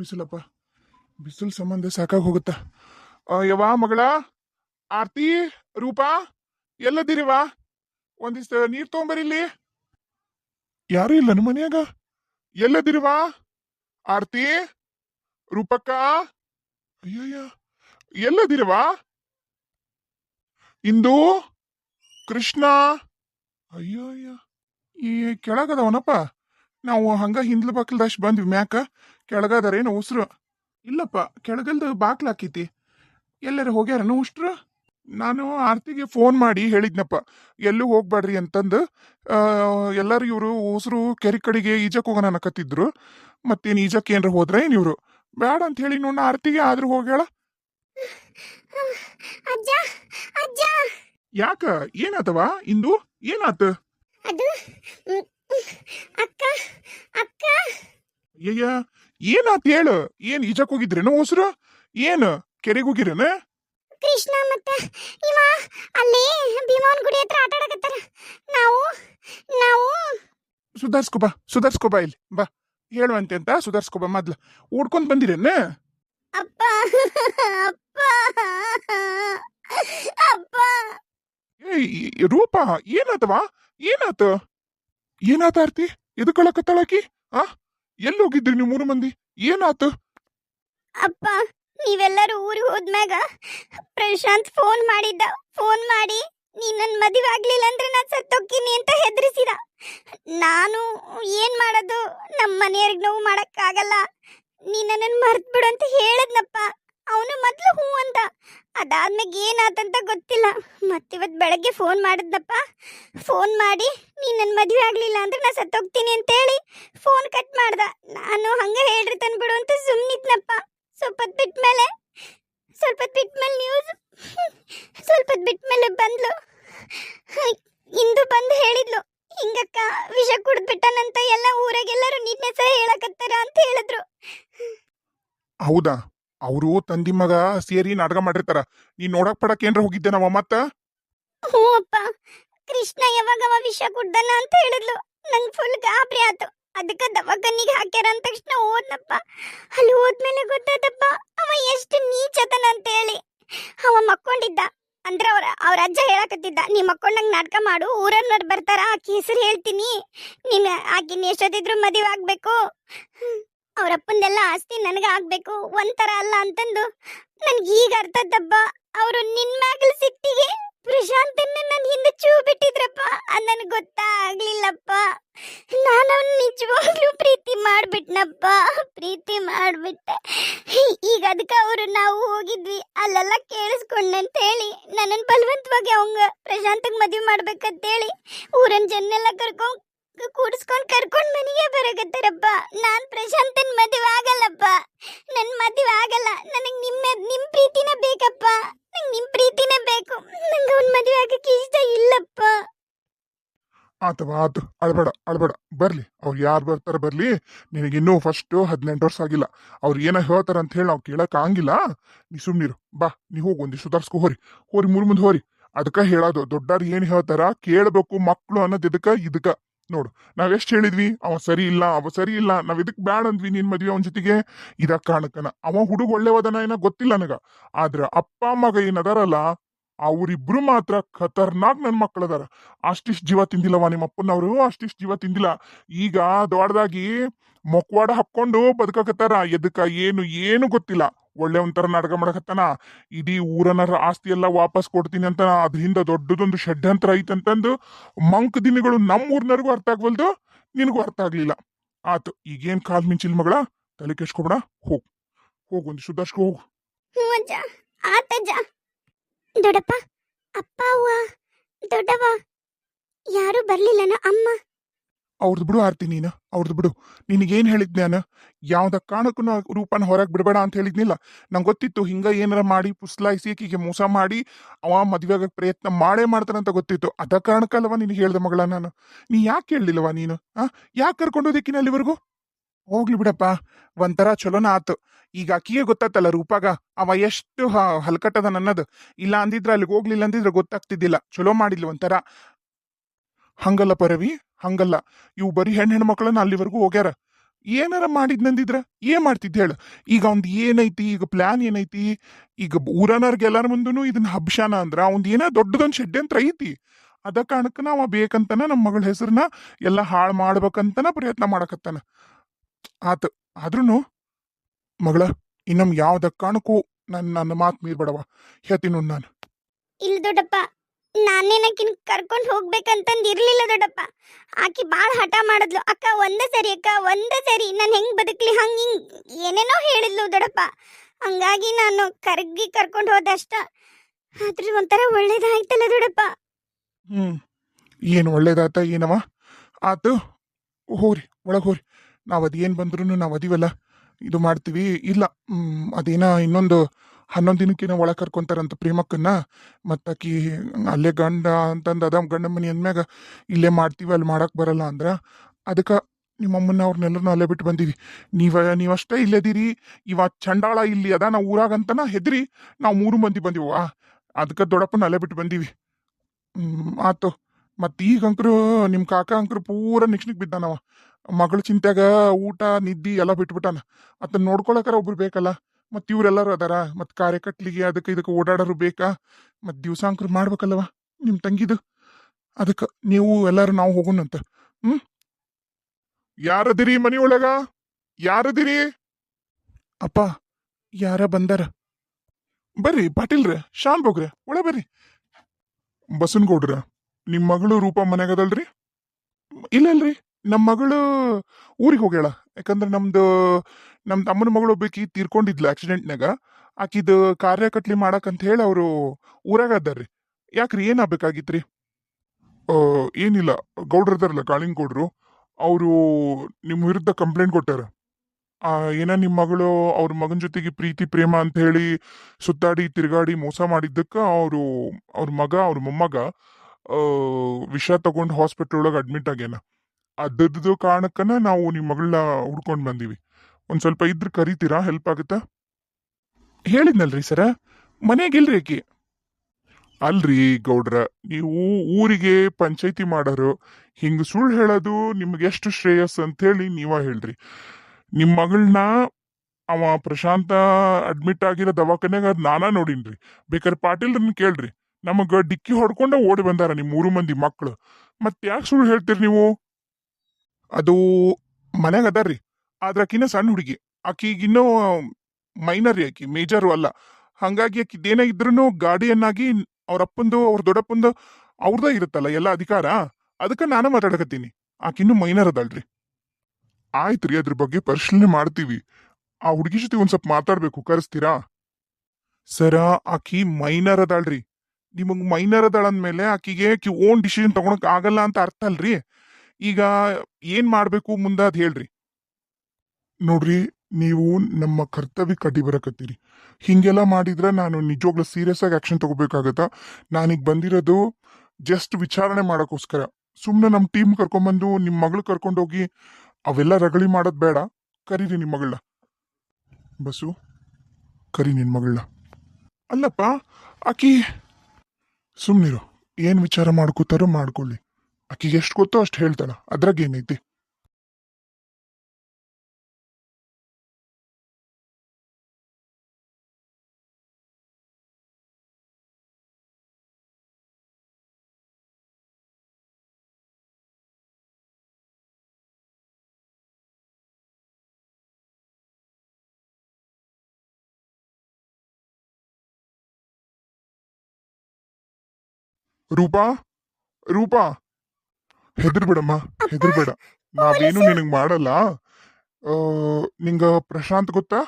ಬಿಸಿಲಪ್ಪ. ಬಿಸಿಲು ಸಂಬಂಧ ಸಾಕಾಗಿ ಹೋಗುತ್ತಾ? ಯವಾ ಮಗಳ? ಆರ್ತಿ? ರೂಪಾ? ಎಲ್ಲದಿರಿವಾ ಒಂದಿಷ್ಟು ನೀರ್ ತಗೊಂಬರಿಲಿ ಯಾರು ಇಲ್ಲ ನಮ್ಮ ಮನ್ಯಾಗ. ಎಲ್ಲದಿರಿವಾ ಆರ್ತಿ? ರೂಪಕ್ಕ? ಅಯ್ಯಯ್ಯ. ಎಲ್ಲದಿರಿವಾ ಇಂದು? ಕೃಷ್ಣ? ಅಯ್ಯೋಯ್ಯ. ಈ ಕೆಳಗದವನಪ್ಪ ನಾವು ಹಂಗ ಹಿಂದ್ಲ ಬಾಕ್ಲದಷ್ಟು ಬಂದ್ವಿ ಮ್ಯಾಕ. ಕೆಳಗದಾರೇನು ಉಸ್ರು? ಇಲ್ಲಪ್ಪ ಕೆಳಗಲ್ದು ಬಾಕ್ಲ ಹಾಕೈತಿ ಎಲ್ಲರ ಹೋಗ್ಯಾರನು ಉಸ್ರು ನಾನು ಆರ್ತಿಗೆ ಫೋನ್ ಮಾಡಿ ಹೇಳಿದ್ನಪ್ಪ ಎಲ್ಲೂ ಹೋಗ್ಬೇಡ್ರಿ ಅಂತಂದು. ಎಲ್ಲರೂ ಇವರು ಉಸ್ರು ಕೆರೆ ಕಡೆಗೆ ಈಜಕ್ಕೆ ಹೋಗೋಣ ಅನ್ನಕತ್ತಿದ್ರು ಮತ್ತೇನು ಈಜಕ್ಕೆ ಏನಾರ ಹೋದ್ರ ಏನು ಇವರು? ಬೇಡ ಅಂತ ಹೇಳಿ ನೋಡ ಆರ್ತಿಗೆ ಆದ್ರೂ ಹೋಗ್ಯಾಳ? ಅಜ್ಜ ಅಜ್ಜ! ಯಾಕ? ಏನಾತವ? ಇಂದು? ಏನಾತ? ಅದು ಏನಾತ್ ಹೇಳು? ಏನ್ ಈಜಕ್ ಹೋಗಿದ್ರೇನು ಹೊಸರು? ಏನ್ ಕೆರೆಗೆ ಹೋಗಿರೇನ? ಕೃಷ್ಣ ಮತ್ತೆ ಇವ ಅಲ್ಲಿ ಭೀಮವನ್ ಗುಡಿ ಹತ್ರ ಆಟ ಆಡಕತ್ತಾರ. ನಾವು ನಾವು. ಸುಧಾರ್ಸ್ಕೊ ಬಾ ಸುಧಾರ್ಸ್ಕೊ ಬಾ ಇಲ್ಲಿ ಬಾ. ಹೇಳುವಂತೆ ಅಂತ ಸುಧಾರ್ಸ್ಕೊ ಬಾ ಮೊದ್ಲು. ಓಡ್ಕೊಂಡ್ ಬಂದಿರೇನ? ಅಪ್ಪ ಅಪ್ಪ ಅಪ್ಪ. ಏಯ್ ರೂಪಾ ರೂಪ ಏನಾತವಾ? ಏನಾತ? ಏನಾತ ಆರ್ತಿ? ಎದಕ್ಕಳಕತ್ತಾಳಕಿ ಆ? ಎಲ್ಲಿ ಹೋಗಿದ್ರಿ ನೀವು ಮೂರು ಮಂದಿ? ಏನಾತು? ಅಪ್ಪ, ನೀವೆಲ್ಲರೂ ಊರಿಗೆ ಹೋದ್ಮ್ಯಾಗ ಪ್ರಶಾಂತ್ ಫೋನ್ ಮಾಡಿದ್ದ. ಫೋನ್ ಮಾಡಿ ನೀ ನನ್ ಮದುವೆ ಆಗ್ಲಿಲ್ಲ ಅಂದ್ರೆ ನಾನು ಸತ್ತೋಗ್ತೀನಿ ಅಂತ ಹೆದರಿಸಿದ. ನಾನು ಏನ್ ಮಾಡೋದು? ನಮ್ಮ ಮನೆಯವ್ರಿಗೆ ನೋವು ಮಾಡಕ್ಕಾಗಲ್ಲ. ನೀ ನನ್ನನ್ನು ಮರ್ತ್ ಬಿಡು ಅಂತ ಹೇಳದ್ನಪ್ಪ. ಅವನು ಮೊದಲು ಹೂ ಅಂತ. ಅದಾದ್ಮೇಲೆ ಏನಾತಂತ ಗೊತ್ತಿಲ್ಲ. ಮತ್ತಿವತ್ತು ಬೆಳಗ್ಗೆ ಫೋನ್ ಮಾಡಿದ್ನಪ್ಪ. ಫೋನ್ ಮಾಡಿ ನೀ ನನ್ನ ಮದುವೆ ಆಗಲಿಲ್ಲ ಅಂದ್ರೆ ನಾ ಸತ್ತೋಗ್ತೀನಿ ಅಂತೇಳಿ ಫೋನ್ ಕಟ್ ಮಾಡ್ದ. ನಾನು ಹಂಗ ಹೇಳ್ರಿ ತಂದ್ಬಿಡು ಅಂತ ಸುಮ್ಮನಿದ್ನಪ್ಪ ಸ್ವಲ್ಪ ಹೊತ್ತು ಬಿಟ್ಮೇಲೆ ಸ್ವಲ್ಪ ಹೊತ್ತು ಬಿಟ್ಮೇಲೆ ನ್ಯೂಸ್ ಸ್ವಲ್ಪ ಬಿಟ್ಮೇಲೆ ಬಂದ್ಲು. ಇಂದು ಬಂದು ಹೇಳಿದ್ಲು. ಹಿಂಗಕ್ಕ ವಿಷ ಕುಡ್ದ್ಬಿಟ್ಟನಂತ ಎಲ್ಲ ಊರಾಗೆಲ್ಲರೂ ನಿನ್ನೆ ಹೆಸರು ಹೇಳಕತ್ತಾರ ಅಂತ ಹೇಳಿದ್ರು. ಹೌದಾ? ಅವರು ತಂದಿ ಮಗ ಸೇರಿ ನಾಟಕ ಮಾಡಿರ್ತಾರ. ನೀ ನೋಡಕ್ ಪಡಕ್ ಏನ್ರ ಹೋಗಿದ್ದೆ ನಮ್ಮ ಮತ್ತ? ಅಪ್ಪ. ಕೃಷ್ಣ ಯಾವಾಗ ಅವ ವಿಷ ಕುಡ್ದಲ್ಲ ಅಂತ ಹೇಳಿದ್ಲು. ನಂಗೆ ಫುಲ್ ಗಾಬರಿ ಆತು. ಅದಕ್ಕೆ ದವಾಖಾನಿಗೆ ಹಾಕ್ಯಾರ ಅಂದ ತಕ್ಷಣ ಓದ್ನಪ್ಪ. ಅಲ್ಲಿ ಹೋದ್ಮೇಲೆ ಗೊತ್ತಾಯ್ತಪ್ಪ, ಅವ ಎಷ್ಟು ನೀಚತನ ಅಂತೇಳಿ ಅವ ಮಕ್ಕೊಂಡಿದ್ದ. ಅಂದ್ರ ಅವ್ರ ಅವ್ರ ಅಜ್ಜ ಹೇಳಕತ್ತಿದ್ದ, ನೀ ಮಕ್ಕೊಂಡಂಗ್ ನಾಟಕ ಮಾಡು ಊರನ್ನೋರ್ ಬರ್ತಾರ, ಆಕಿ ಹೆಸರು ಹೇಳ್ತೀನಿ. ನೀನ್ ಆಕಿನ ಎಷ್ಟೊತ್ತಿದ್ರು ಮದುವೆ ಆಗ್ಬೇಕು. ಅವ್ರ ಅಪ್ಪಂದೆಲ್ಲ ಆಸ್ತಿ ನನಗೆ ಆಗ್ಬೇಕು, ಒಂಥರ ಅಲ್ಲ ಅಂತಂದು ನನ್ಗೆ ಈಗ ಅರ್ಥದಬ್ಬ ಅವರು ನಿನ್ ಮ್ಯಾಗಲ್ ಸಿಟ್ಟಿಗೆ ಪ್ರಶಾಂತನ್ನ ನನ್ನ ಹಿಂದೆ ಚೂ ಬಿಟ್ಟಿದ್ರಪ್ಪ ಅದ್ ನನಗೆ ಗೊತ್ತಾಗ್ಲಿಲ್ಲಪ್ಪ. ನಾನು ನಿಜವಾಗ್ಲೂ ಪ್ರೀತಿ ಮಾಡ್ಬಿಟ್ನಪ್ಪ, ಪ್ರೀತಿ ಮಾಡ್ಬಿಟ್ಟೆ. ಈಗ ಅದಕ್ಕೆ ಅವರು ನಾವು ಹೋಗಿದ್ವಿ, ಅಲ್ಲೆಲ್ಲ ಕೇಳಿಸ್ಕೊಂಡಂತ ಹೇಳಿ ನನ್ನನ್ನು ಬಲವಂತವಾಗಿ ಅವಂಗ ಪ್ರಶಾಂತಗ್ ಮದುವೆ ಮಾಡ್ಬೇಕಂತೇಳಿ ಊರನ್ ಜನ್ನೆಲ್ಲ ಕರ್ಕೊಂಡ್ ಕೂಡಿಸ್ಕೊಂಡ್ ಕರ್ಕೊಂಡ್ ಮನೆಗೆ ಬರಗತ್ತಾರಪ್ಪ ನಾನ್ ಪ್ರಶಾಂತನ್ ಮದುವೆ ಆಗಲ್ಲಪ್ಪ. ನನ್ನ ಮದುವೆ ಆಗಲ್ಲ. ನನಗ್ ನಿಮ್ಮ ನಿಮ್ ಪ್ರೀತಿನೇ ಬೇಕಪ್ಪ. ನಂಗ್ ನಿಮ್ ಪ್ರೀತಿನೇ ಬೇಕು. ನಂಗೆ ಅವ್ನ ಮದುವೆ ಆಗಕ್ಕೆ ಇಷ್ಟ ಇಲ್ಲಪ್ಪ. ಆತವ ಆತು. ಅಳ್ಬೇಡ ಅಳ್ಬೇಡ. ಬರಲಿ. ಅವ್ರು ಯಾರು ಬರ್ತಾರೆ ಬರ್ಲಿ. ನಿನಗಿನ್ನೂ ಫಸ್ಟ್ ಹದಿನೆಂಟು ವರ್ಷ ಆಗಿಲ್ಲ. ಅವ್ರು ಏನೋ ಹೇಳ್ತಾರೆ ಅಂತ ಹೇಳಿ ನಾವು ಕೇಳಕ್ ಆಗಿಲ್ಲ ನೀ ಸುಮ್ನಿರು ಬಾ, ನೀ ಹೋಗಿ, ಒಂದಿಷ್ಟು ಸುಧಾರ್ಸ್ಕೊ, ಹೋರಿ. ಹೋರಿ, ಮೂರ್ ಮುಂದೆ ಹೋರಿ. ಅದಕ್ಕ ಹೇಳೋದು ದೊಡ್ಡವ್ರು ಏನು ಹೇಳ್ತಾರ? ಕೇಳಬೇಕು ಮಕ್ಕಳು ಅನ್ನೋದು ಇದಕ್ಕ ಇದಕ್ಕ. ನೋಡು, ನಾವ್ ಎಷ್ಟ್ ಹೇಳಿದ್ವಿ? ಅವ ಸರಿ ಇಲ್ಲ, ಅವ ಸರಿ ಇಲ್ಲ, ನಾವ್ ಇದಕ್ ಬ್ಯಾಡ್ ಅಂದ್ವಿ ನಿನ್ ಮದ್ವೆ ಅವನ ಜೊತೆಗೆ? ಇದ ಕಾರಣಕ್ಕನ ಅವ ಹುಡುಗ ಒಳ್ಳೆವದನ ಏನ ಗೊತ್ತಿಲ್ಲ ನನಗ. ಆದ್ರ ಅಪ್ಪ, ಮಗ ಏನದಾರಲ್ಲ, ಅವ್ರಿಬ್ರು ಮಾತ್ರ ಖತರ್ನಾಕ್ ನನ್ ಮಕ್ಕಳದಾರ ಅಷ್ಟಿಷ್ಟು ಜೀವ ತಿಂದಿಲ್ಲವ ನಿಮ್ಮ ಅಪ್ಪನವರು ಅಷ್ಟಿಷ್ಟು ಜೀವ ತಿಂದಿಲ್ಲ. ಈಗ ದೊಡ್ಡದಾಗಿ ಮೊಕ್ವಾಡ ಹಾಕೊಂಡು ಬದುಕಕತ್ತಾರ. ಎದಕ್ಕ ಏನು ಏನು ಗೊತ್ತಿಲ್ಲ. ಒಳ್ಳೆ ಒಂಥರ ನಾಟಕ ಮಾಡಕತ್ತಾನ? ಇಡೀ ಊರನರ ಆಸ್ತಿ ಎಲ್ಲ ವಾಪಸ್ ಕೊಡ್ತೀನಿ ಅಂತ ಅದ್ರಿಂದ ದೊಡ್ಡದೊಂದು ಷಡ್ಯಂತ್ರ ಐತಂತಂದು ಮಂಕ್ ದಿನಗಳು ನಮ್ಮ ಊರ್ನರ್ಗೂ ಅರ್ಥ ಆಗ್ವಲ್ದು, ನಿನಗೂ ಅರ್ಥ ಆಗಲಿಲ್ಲ. ಆತು, ಈಗೇನ್ ಕಾಲ್ ಮಿಂಚಿಲ್ ಮಗಳ? ತಲೆ ಕೆಸ್ಕೊಬೇಡ ಹೋಗ್. ಹೋಗ್ ಒಂದು ಸುಧಾರ್ಸ್ಕೊ ಹೋಗು. ದೊಡ್ಡಪ್ಪ ಅಪ್ಪ ಅವ್ವ ದೊಡ್ಡವ ಯಾರು ಬರ್ಲಿಲ್ಲನ ಅಮ್ಮ. ಅವ್ರದ್ದು ಬಿಡು ಆರ್ತಿ ನೀನು ಅವ್ರದ್ದು ಬಿಡು. ನಿನಗೇನು ಹೇಳಿದ್ನ ನಾನು ಯಾವ್ದ ಕಾರಣಕ್ಕೂ ರೂಪನ ಹೊರಗೆ ಬಿಡಬೇಡ ಅಂತ ಹೇಳಿದ್ನಿಲ್ಲ. ನಂಗೆ ಗೊತ್ತಿತ್ತು, ಹಿಂಗ ಏನಾರ ಮಾಡಿ ಪುಸ್ಲಾಯಿಸಿ ಈಕಿಗೆ ಮೋಸ ಮಾಡಿ ಅವ ಮದುವೆಗೆ ಪ್ರಯತ್ನ ಮಾಡೇ ಮಾಡ್ತಾನಂತ ಗೊತ್ತಿತ್ತು. ಅದ ಕಾರಣಕ್ಕಲ್ವ ನಿನಗೆ ಹೇಳ್ದೆ ಮಗಳ ನಾನು? ನೀ ಯಾಕೆ ಕೇಳಲಿಲ್ಲವ ನೀನು? ಆ? ಯಾಕೆ ಕರ್ಕೊಂಡೋದಕ್ಕಿನ ಅಲ್ಲಿವರೆಗೂ? ಹೋಗ್ಲಿ ಬಿಡಪ್ಪ, ಒಂಥರ ಚಲೋನ ಆತು. ಈಗ ಆಕಿಗೆ ಗೊತ್ತಾತಲ್ಲ ರೂಪಾಗ, ಅವ ಎಷ್ಟು ಹಲ್ಕಟ್ಟದ ನನ್ನದು ಇಲ್ಲ ಅಂದಿದ್ರೆ ಅಲ್ಲಿಗೆ ಹೋಗ್ಲಿಲ್ಲ ಅಂದಿದ್ರೆ ಗೊತ್ತಾಗ್ತಿದ್ದಿಲ್ಲ. ಚಲೋ ಮಾಡಿಲ್ಲ ಒಂಥರ. ಹಂಗಲ್ಲ ಪರವಿ, ಹಂಗಲ್ಲ. ಇವು ಬರೀ ಹೆಣ್ಣು ಹೆಣ್ಮಕ್ಳನ್ನ ಅಲ್ಲಿವರೆಗೂ ಹೋಗ್ಯಾರ. ಏನಾರ ಮಾಡಿದ್ನಂದಿದ್ರ ಏನ್ ಮಾಡ್ತಿದ್ದ ಹೇಳು? ಈಗ ಅವ್ನ್ ಏನೈತಿ? ಈಗ ಪ್ಲಾನ್ ಏನೈತಿ? ಈಗ ಊರನವ್ರಿಗೆ ಎಲ್ಲಾರ ಮುಂದೂ ಇದನ್ನ ಹಬ್ಶಾನ ಅಂದ್ರ ಅವ್ನ್ ಏನೋ ದೊಡ್ಡದೊಂದು ಷಡ್ಯಂತ್ರ ಐತಿ. ಅದ ಕಾರಣಕ್ಕ ನಾವ ಬೇಕಂತನ ನಮ್ಮ ಮಗಳ ಹೆಸರನ್ನ ಎಲ್ಲ ಹಾಳು ಮಾಡ್ಬೇಕಂತನ ಪ್ರಯತ್ನ ಮಾಡಕತ್ತಾನ. ಆತ ಆದ್ರೂ ಮಗಳ ಇನ್ನೊಮ್ ಯಾವ್ದ ಕಾರಣಕ್ಕೂ ನನ್ನ ನನ್ನ ಮಾತು ಮೀರ್ಬೇಡವ ಹೇಳ್ತೀನಿ ನಾನು. ಇಲ್ಲ ದೊಡ್ಡಪ್ಪ ನಾನೇನಕಿನ್ ಕರ್ಕೊಂಡು ಹೋಗ್ಬೇಕಂತಂದ್ ಇರ್ಲಿಲ್ಲ ದೊಡ್ಡಪ್ಪ. ಆಕಿ ಬಾಳ ಹಠ ಮಾಡಿದ್ಲು. ಅಕ್ಕ, ಒಂದೇ ಸರಿ, ಅಕ್ಕ, ಒಂದೇ ಸರಿ. ನಾನು ಹೆಂಗ್ ಬದುಕ್ಲಿ? ಹಂಗ್ ಹಿಂಗ್ ಏನೇನೋ ಹೇಳಿದ್ಲು ದೊಡ್ಡಪ್ಪ. ಹಂಗಾಗಿ ನಾನು ಕರ್ಗಿ ಕರ್ಕೊಂಡು ಹೋದಷ್ಟ. ಆದ್ರೆ ಒಂಥರ ಒಳ್ಳೇದಾಯ್ತಲ್ಲ ದೊಡ್ಡಪ್ಪ. ಹ್ಮ್. ಏನು ಒಳ್ಳೇದಾತ, ಏನವ? ಆತು, ಹೋರಿ, ಒಳಗೆ ಹೋರಿ. ನಾವು ಅದೇನು ಬಂದ್ರೂ ನಾವು ಅದೀವಲ್ಲ. ಇದು ಮಾಡ್ತೀವಿ. ಇಲ್ಲ ಅದೇನ ಇನ್ನೊಂದು ಹನ್ನೊಂದು ದಿನಕ್ಕೇನೋ ಒಳಗೆ ಕರ್ಕೊಂತಾರಂತ ಪ್ರೇಮಕ್ಕನ್ನ. ಮತ್ತು ಆಕಿ ಅಲ್ಲೇ ಗಂಡ ಅಂತಂದು ಅದ ಗಂಡ ಮನೆ ಅಂದ್ಮ್ಯಾಗ ಇಲ್ಲೇ ಮಾಡ್ತೀವಿ, ಅಲ್ಲಿ ಮಾಡಕ್ಕೆ ಬರಲ್ಲ ಅಂದ್ರೆ ಅದಕ್ಕೆ ನಿಮ್ಮಮ್ಮನ್ನ ಅವ್ರನ್ನೆಲ್ಲರನ್ನೂ ಅಲ್ಲೇ ಬಿಟ್ಟು ಬಂದೀವಿ ನೀವ ನೀವಷ್ಟೇ ಇಲ್ಲದಿರಿ. ಇವ ಚಂಡಾಳ ಇಲ್ಲಿ ಅದ, ನಾವು ಊರಾಗಂತನ ಹೆದ್ರಿ, ನಾವು ಮೂರು ಮಂದಿ ಬಂದಿವ. ಅದಕ್ಕೆ ದೊಡ್ಡಪ್ಪನ ಅಲ್ಲೇ ಬಿಟ್ಟು ಬಂದೀವಿ. ಆತು. ಮತ್ ಈಗ ಅಂಕರು ನಿಮ್ಮ ಕಾಕ ಅಂಕರು ಪೂರ ನಿಕ್ಷ್ನಿಕ್ ಬಿದ್ದಾನವ. ಮಗಳ ಚಿಂತ್ಯಾಗ ಊಟ, ನಿದ್ದಿ ಎಲ್ಲ ಬಿಟ್ಬಿಟ್ಟಾನ. ಅದನ್ನ ನೋಡ್ಕೊಳಕರ ಒಬ್ರು ಬೇಕಲ್ಲ. ಮತ್ ಇವರೆಲ್ಲರೂ ಅದಾರ ಮತ್ ಕಾರ್ಯಕಟ್ಲಿಗೆ ಅದಕ್ಕೆ ಇದಕ್ಕೆ ಓಡಾಡೋರು ಬೇಕಾ? ಮತ್ ದಿವ್ಸ ಮಾಡ್ಬೇಕಲ್ವ ನಿಮ್ಮ ನಿಮ್ ತಂಗಿದು? ಅದಕ್ಕೆ ನೀವು ಎಲ್ಲಾರು ನಾವು ಹೋಗೋಣಂತ. ಹ್ಮ್? ಯಾರದಿರಿ ಮನಿಯೊಳಗ? ಯಾರದಿರಿ? ಅಪ್ಪ, ಯಾರ ಬಂದಾರ? ಬರ್ರಿ, ಪಾಟೀಲ್ರ ಶಾಂತ್ ಹೋಗ್ರ ಒಳ ಬರ್ರಿ. ಬಸನ್ಗೌಡ್ರ ನಿಮ್ಮ ಮಗಳು ರೂಪ ಮನೆಗದಲ್ರಿ ಇಲ್ಲ ಅಲ್ರಿ ನಮ್ಮ ಮಗಳು ಊರಿಗೆ ಹೋಗ್ಯಾಳ. ಯಾಕಂದ್ರೆ ನಮ್ದು, ನಮ್ ತಮ್ಮನ ಮಗಳು ಒಬ್ಬಾಕಿ ತೀರ್ಕೊಂಡಿದ್ಲು ಆಕ್ಸಿಡೆಂಟ್ನಾಗ ಆಕಿದ ಕಾರ್ಯ ಕಟ್ಲಿ ಅಂತ ಹೇಳಿ ಅವರು ಊರಾಗ ಅದಾರ್ರಿ. ಯಾಕ್ರಿ ಏನಾಗಬೇಕಾಗಿತ್ರಿ ಏನಿಲ್ಲ. ಗೌಡ್ರದಾರಲ್ಲ ಕಾಳಿಂಗ್ ಗೌಡ್ರು. ಅವರು ನಿಮ್ಮ ವಿರುದ್ಧ ಕಂಪ್ಲೇಂಟ್ ಕೊಟ್ಟಾರ. ಏನ ನಿಮ್ಮ ಮಗಳು ಅವ್ರ ಮಗನ ಜೊತೆಗೆ ಪ್ರೀತಿ, ಪ್ರೇಮ ಅಂತ ಹೇಳಿ ಸುತ್ತಾಡಿ, ತಿರುಗಾಡಿ ಮೋಸ ಮಾಡಿದ್ದಕ್ಕೆ ಅವರು, ಅವ್ರ ಮಗ, ಅವ್ರ ಮೊಮ್ಮಗ ವಿಷ ತಗೊಂಡು ಹಾಸ್ಪಿಟಲ್ ಒಳಗೆ ಅಡ್ಮಿಟ್ ಆಗ್ಯಾನ. ಅದರದ್ದು ಕಾರಣಕ್ಕನ ನಾವು ನಿಮ್ಮ ಮಗಳನ್ನ ಹುಡ್ಕೊಂಡು ಬಂದೀವಿ. ಒಂದು ಸ್ವಲ್ಪ ಇದ್ರೆ ಕರಿತೀರಾ? ಹೆಲ್ಪ್ ಆಗುತ್ತಾ? ಹೇಳಿದ್ನಲ್ರಿ ಸರ. ಮನೆಗಿಲ್ರಿ ಆಕಿ. ಅಲ್ರಿ ಗೌಡ್ರ, ನೀವು ಊರಿಗೆ ಪಂಚಾಯ್ತಿ ಮಾಡೋರು, ಹಿಂಗೆ ಸುಳ್ಳು ಹೇಳೋದು ನಿಮ್ಗೆ ಎಷ್ಟು ಶ್ರೇಯಸ್ ಅಂತ ಹೇಳಿ ನೀವ ಹೇಳ್ರಿ. ನಿಮ್ಮ ಮಗಳನ್ನ ಅವ ಪ್ರಶಾಂತ ಅಡ್ಮಿಟ್ ಆಗಿರೋ ದವಾಖಾನೆಗೆ ಅದ್ ನಾನಾ ನೋಡಿನ್ರಿ. ಬೇಕಾದ್ರೆ ಪಾಟೀಲ್ರನ್ನ ಕೇಳ್ರಿ. ನಮಗೆ ಡಿಕ್ಕಿ ಹೊಡ್ಕೊಂಡ ಓಡಿ ಬಂದಾರ ನಿಮ್ಮ ಮೂರು ಮಂದಿ ಮಕ್ಳು. ಮತ್ತೆ ಯಾಕೆ ಸುಳ್ಳು ಹೇಳ್ತೀರಿ ನೀವು? ಅದು ಮನ್ಯಾಗ ಅದಾರ್ರಿ ಆಕಿನ ಸಣ್ಣ ಹುಡುಗಿ. ಆಕಿಗಿನ್ನೂ ಮೈನರ್ ರೀ ಆಕಿ ಮೇಜರು ಅಲ್ಲ. ಹಂಗಾಗಿ ಆಕಿದೇನೇ ಇದ್ರೂ ಗಾಡಿಯನ್ನಾಗಿ ಅವ್ರ ಅಪ್ಪಂದು, ಅವ್ರ ದೊಡ್ಡಪ್ಪಂದು ಅವ್ರದ ಇರುತ್ತಲ್ಲ ಎಲ್ಲ ಅಧಿಕಾರ. ಅದಕ್ಕೆ ನಾನು ಮಾತಾಡಕತ್ತೀನಿ. ಆಕಿನ್ನೂ ಮೈನರ್ ಅದಲ್ರಿ ರೀ. ಅದ್ರ ಬಗ್ಗೆ ಪರಿಶೀಲನೆ ಮಾಡ್ತೀವಿ. ಆ ಹುಡುಗಿ ಜೊತೆ ಒಂದ್ ಸ್ವಲ್ಪ ಮಾತಾಡ್ಬೇಕು. ಕರೆಸ್ತೀರಾ? ಸರ, ಆಕಿ ಮೈನರ್ ಅದಾಳ್ರಿ ನಿಮಗ್ ಮೈನರ್ ಅದಾಳ ಅಂದ್ಮೇಲೆ ಆಕಿಗೆ ಆಕಿ ಓನ್ ಡಿಸಿಷನ್ ತಗೊಳಕ್ ಆಗಲ್ಲ ಅಂತ ಅರ್ಥ ಅಲ್ರಿ? ಈಗ ಏನ್ ಮಾಡ್ಬೇಕು ಮುಂದೆ ಅದ್ ಹೇಳ್ರಿ. ನೋಡ್ರಿ, ನೀವು ನಮ್ಮ ಕರ್ತವ್ಯ ಕಡ್ಡಿ ಬರಕತ್ತೀರಿ. ಹಿಂಗೆಲ್ಲ ಮಾಡಿದ್ರೆ ನಾನು ನಿಜವಾಗ್ಲೂ ಸೀರಿಯಸ್ ಆಗಿ ಆಕ್ಷನ್ ತಗೋಬೇಕಾಗತ್ತ? ನಾನೀಗ ಬಂದಿರೋದು ಜಸ್ಟ್ ವಿಚಾರಣೆ ಮಾಡೋಕ್ಕೋಸ್ಕರ. ಸುಮ್ಮನೆ ನಮ್ಮ ಟೀಮ್ ಕರ್ಕೊಂಬಂದು ನಿಮ್ಮ ಮಗಳು ಕರ್ಕೊಂಡೋಗಿ ಅವೆಲ್ಲ ರಗಳಿ ಮಾಡೋದು ಬೇಡ. ಕರೀರಿ ನಿಮ್ಮ ಮಗಳ ಬಸ್ಸು ಕರಿ ನಿನ್ನ ಮಗಳ ಅಲ್ಲಪ್ಪ, ಆಕಿ ಸುಮ್ಮನಿರು ಏನು ವಿಚಾರ ಮಾಡ್ಕೋತಾರೋ ಮಾಡ್ಕೊಳ್ಳಿ. ಆಕಿಗೆ ಎಷ್ಟು ಗೊತ್ತೋ ಅಷ್ಟು ಹೇಳ್ತಾಳ. ಅದ್ರಾಗ ಏನೈತಿ? ರೂಪಾ? ರೂಪಾ? ಹೆದರ್ಬೇಡಮ್ಮ ಹೆದರ್ಬೇಡ. ನಾವೇನು ನಿನಗ್ ಮಾಡಲ್ಲ. ನಿಂಗ ಪ್ರಶಾಂತ್ ಗೊತ್ತಾ?